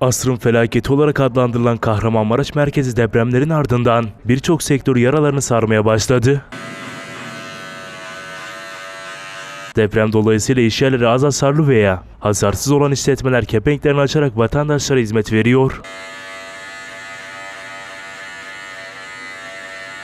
Asrın felaketi olarak adlandırılan Kahramanmaraş merkezi depremlerin ardından birçok sektör yaralarını sarmaya başladı. Deprem dolayısıyla işyerleri az hasarlı veya hasarsız olan işletmeler kepenklerini açarak vatandaşlara hizmet veriyor.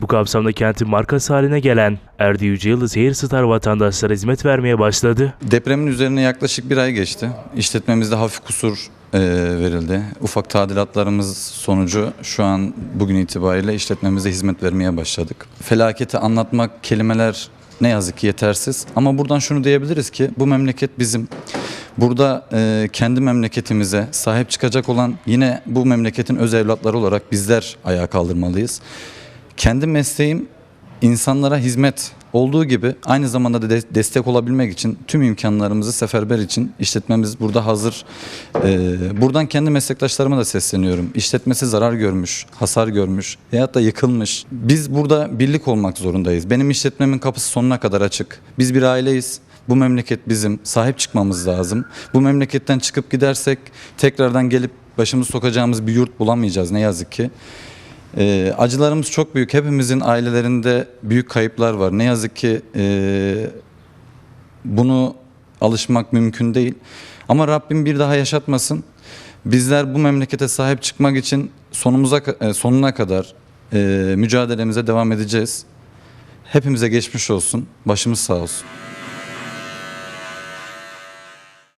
Bu kapsamda kentin markası haline gelen Erdi Yüce Yıldız Air Star vatandaşlara hizmet vermeye başladı. Depremin üzerine yaklaşık bir ay geçti. İşletmemizde hafif kusur e, verildi. Ufak tadilatlarımız sonucu şu an bugün itibariyle işletmemize hizmet vermeye başladık. Felaketi anlatmak kelimeler ne yazık ki yetersiz. Ama buradan şunu diyebiliriz ki bu memleket bizim. Burada e, kendi memleketimize sahip çıkacak olan yine bu memleketin öz evlatları olarak bizler ayağa kaldırmalıyız. Kendi mesleğim insanlara hizmet olduğu gibi aynı zamanda da de- destek olabilmek için tüm imkanlarımızı seferber için işletmemiz burada hazır. Ee, buradan kendi meslektaşlarıma da sesleniyorum. İşletmesi zarar görmüş, hasar görmüş veyahut da yıkılmış. Biz burada birlik olmak zorundayız. Benim işletmemin kapısı sonuna kadar açık. Biz bir aileyiz. Bu memleket bizim. Sahip çıkmamız lazım. Bu memleketten çıkıp gidersek tekrardan gelip başımızı sokacağımız bir yurt bulamayacağız ne yazık ki. Ee, acılarımız çok büyük. Hepimizin ailelerinde büyük kayıplar var. Ne yazık ki e, bunu alışmak mümkün değil. Ama Rabbim bir daha yaşatmasın. Bizler bu memlekete sahip çıkmak için sonumuza e, sonuna kadar e, mücadelemize devam edeceğiz. Hepimize geçmiş olsun. Başımız sağ olsun.